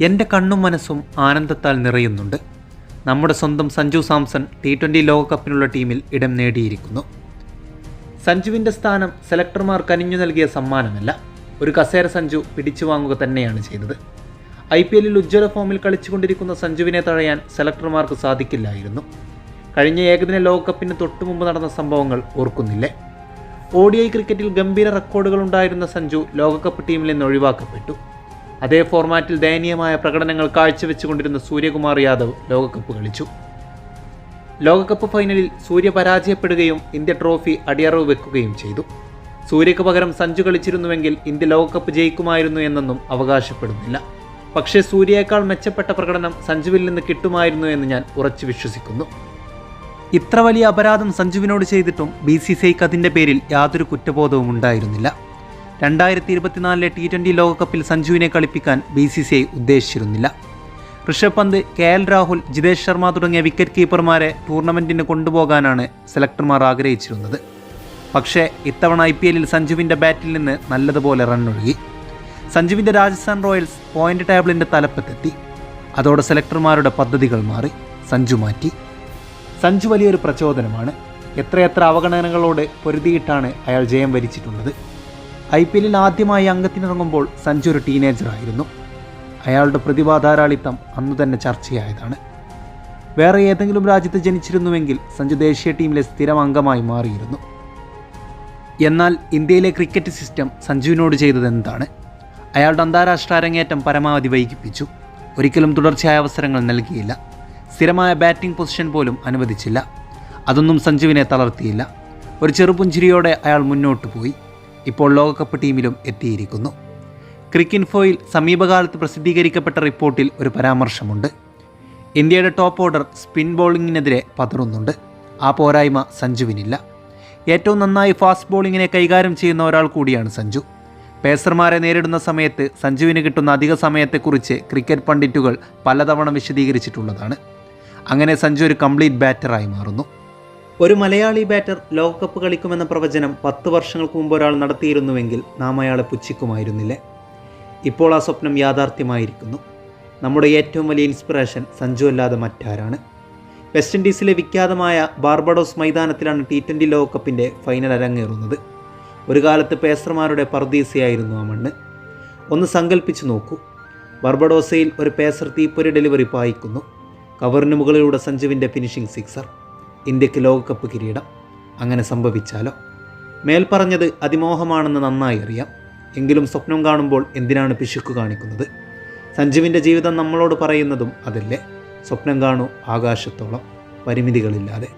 എന്റെ കണ്ണും മനസ്സും ആനന്ദത്താൽ നിറയുന്നുണ്ട്. നമ്മുടെ സ്വന്തം സഞ്ജു സാംസൺ ടി ട്വന്റി ലോകകപ്പിനുള്ള ടീമിൽ ഇടം നേടിയിരിക്കുന്നു. സഞ്ജുവിന്റെ സ്ഥാനം സെലക്ടർമാർ കനിഞ്ഞു നൽകിയ സമ്മാനമല്ല. ഒരു കസേര സഞ്ജു പിടിച്ചു വാങ്ങുക തന്നെയാണ് ചെയ്തത്. ഐ പി എല്ലിൽ ഉജ്ജ്വല ഫോമിൽ കളിച്ചുകൊണ്ടിരിക്കുന്ന സഞ്ജുവിനെ തഴയാൻ സെലക്ടർമാർക്ക് സാധിക്കില്ലായിരുന്നു. കഴിഞ്ഞ ഏകദിന ലോകകപ്പിന് തൊട്ടുമുമ്പ് നടന്ന സംഭവങ്ങൾ ഓർക്കുന്നില്ലേ? ഒ ക്രിക്കറ്റിൽ ഗംഭീര റെക്കോർഡുകൾ ഉണ്ടായിരുന്ന സഞ്ജു ലോകകപ്പ് ടീമിൽ നിന്ന് ഒഴിവാക്കപ്പെട്ടു. അതേ ഫോർമാറ്റിൽ ദയനീയമായ പ്രകടനങ്ങൾ കാഴ്ചവെച്ചുകൊണ്ടിരുന്ന സൂര്യകുമാർ യാദവ് ലോകകപ്പ് കളിച്ചു. ലോകകപ്പ് ഫൈനലിൽ സൂര്യ പരാജയപ്പെടുകയും ഇന്ത്യ ട്രോഫി അടിയറവ് വെക്കുകയും ചെയ്തു. സൂര്യക്ക് പകരം സഞ്ജു കളിച്ചിരുന്നുവെങ്കിൽ ഇന്ത്യ ലോകകപ്പ് ജയിക്കുമായിരുന്നു എന്നൊന്നും അവകാശപ്പെടുന്നില്ല. പക്ഷേ സൂര്യയേക്കാൾ മെച്ചപ്പെട്ട പ്രകടനം സഞ്ജുവിൽ നിന്ന് കിട്ടുമായിരുന്നു എന്ന് ഞാൻ ഉറച്ചു വിശ്വസിക്കുന്നു. ഇത്ര വലിയ അപരാധം സഞ്ജുവിനോട് ചെയ്തിട്ടും ബി സി സൈക്ക് അതിന്റെ പേരിൽ യാതൊരു കുറ്റബോധവും ഉണ്ടായിരുന്നില്ല. രണ്ടായിരത്തി ഇരുപത്തിനാലിലെ ടി ട്വന്റി ലോകകപ്പിൽ സഞ്ജുവിനെ കളിപ്പിക്കാൻ ബി സി സി ഐ ഉദ്ദേശിച്ചിരുന്നില്ല. ഋഷഭ് പന്ത് കെ എൽ രാഹുൽ ജിതേഷ് ശർമ്മ തുടങ്ങിയ വിക്കറ്റ് കീപ്പർമാരെ ടൂർണമെന്റിന് കൊണ്ടുപോകാനാണ് സെലക്ടർമാർ ആഗ്രഹിച്ചിരുന്നത്. പക്ഷേ ഇത്തവണ ഐ പി എല്ലിൽ സഞ്ജുവിന്റെ ബാറ്റിൽ നിന്ന് നല്ലതുപോലെ റണ്ണൊഴുകി. സഞ്ജുവിന്റെ രാജസ്ഥാൻ റോയൽസ് പോയിന്റ് ടേബിളിന്റെ തലപ്പത്തെത്തി. അതോടെ സെലക്ടർമാരുടെ പദ്ധതികൾ മാറി. സഞ്ജു മാറ്റി. സഞ്ജു വലിയൊരു പ്രചോദനമാണ്. എത്രയെത്ര അവഗണനകളോട് പൊരുതിയിട്ടാണ് അയാൾ ജയം വരിച്ചിട്ടുള്ളത്. ഐ പി എല്ലിൽ ആദ്യമായി അംഗത്തിനിറങ്ങുമ്പോൾ സഞ്ജു ഒരു ടീനേജറായിരുന്നു അയാളുടെ പ്രതിഭാധാരാളിത്തം അന്ന് തന്നെ ചർച്ചയായതാണ്. വേറെ ഏതെങ്കിലും രാജ്യത്ത് ജനിച്ചിരുന്നുവെങ്കിൽ സഞ്ജു ദേശീയ ടീമിലെ സ്ഥിരം അംഗമായി മാറിയിരുന്നു. എന്നാൽ ഇന്ത്യയിലെ ക്രിക്കറ്റ് സിസ്റ്റം സഞ്ജുവിനോട് ചെയ്തത് എന്താണ്? അയാളുടെ അന്താരാഷ്ട്ര അരങ്ങേറ്റം പരമാവധി വൈകിപ്പിച്ചു. ഒരിക്കലും തുടർച്ചയായ അവസരങ്ങൾ നൽകിയില്ല. സ്ഥിരമായ ബാറ്റിംഗ് പൊസിഷൻ പോലും അനുവദിച്ചില്ല. അതൊന്നും സഞ്ജുവിനെ തളർത്തിയില്ല. ഒരു ചെറുപുഞ്ചിരിയോടെ അയാൾ മുന്നോട്ട് പോയി. ഇപ്പോൾ ലോകകപ്പ് ടീമിലും എത്തിയിരിക്കുന്നു. ക്രിക്കിൻഫോയിൽ സമീപകാലത്ത് പ്രസിദ്ധീകരിക്കപ്പെട്ട റിപ്പോർട്ടിൽ ഒരു പരാമർശമുണ്ട്. ഇന്ത്യയുടെ ടോപ്പ് ഓർഡർ സ്പിൻ ബോളിങ്ങിനെതിരെ പതറുന്നുണ്ട്. ആ പോരായ്മ സഞ്ജുവിനില്ല. ഏറ്റവും നന്നായി ഫാസ്റ്റ് ബോളിങ്ങിനെ കൈകാര്യം ചെയ്യുന്ന ഒരാൾ കൂടിയാണ് സഞ്ജു. പേസർമാരെ നേരിടുന്ന സമയത്ത് സഞ്ജുവിന് കിട്ടുന്ന അധിക സമയത്തെക്കുറിച്ച് ക്രിക്കറ്റ് പണ്ഡിറ്റുകൾ പലതവണ വിശദീകരിച്ചിട്ടുള്ളതാണ്. അങ്ങനെ സഞ്ജു ഒരു കംപ്ലീറ്റ് ബാറ്ററായി മാറുന്നു. ഒരു മലയാളി ബാറ്റർ ലോകകപ്പ് കളിക്കുമെന്ന പ്രവചനം പത്ത് വർഷങ്ങൾക്ക് മുമ്പ് ഒരാൾ നടത്തിയിരുന്നുവെങ്കിൽ നാം അയാളെ പുച്ഛിക്കുമായിരുന്നില്ലേ? ഇപ്പോൾ ആ സ്വപ്നം യാഥാർത്ഥ്യമായിരിക്കുന്നു. നമ്മുടെ ഏറ്റവും വലിയ ഇൻസ്പിറേഷൻ സഞ്ജു അല്ലാതെ മറ്റാരാണ്? വെസ്റ്റ് ഇൻഡീസിലെ വിഖ്യാതമായ ബാർബഡോസ് മൈതാനത്തിലാണ് ടി ട്വന്റി ലോകകപ്പിന്റെ ഫൈനൽ അരങ്ങേറുന്നത്. ഒരു കാലത്ത് പേസർമാരുടെ പർദീസയായിരുന്നു ആ മണ്ണ്. ഒന്ന് സങ്കല്പിച്ചു നോക്കൂ. ബർബഡോസയിൽ ഒരു പേസർ തീപ്പൊരി ഡെലിവറി പായിക്കുന്നു. കവറിന് മുകളിലൂടെ സഞ്ജുവിന്റെ ഫിനിഷിംഗ് സിക്സർ. ഇന്ത്യയ്ക്ക് ലോകകപ്പ് കിരീടം അങ്ങനെ സംഭവിച്ചാലോ? മേൽപ്പറഞ്ഞത് അതിമോഹമാണെന്ന് നന്നായി അറിയാം. എങ്കിലും സ്വപ്നം കാണുമ്പോൾ എന്തിനാണ് പിശുക്ക് കാണിക്കുന്നത്? സഞ്ജുവിന്റെ ജീവിതം നമ്മളോട് പറയുന്നതും അതല്ലേ? സ്വപ്നം കാണൂ ആകാശത്തോളം പരിമിതികളില്ലാതെ.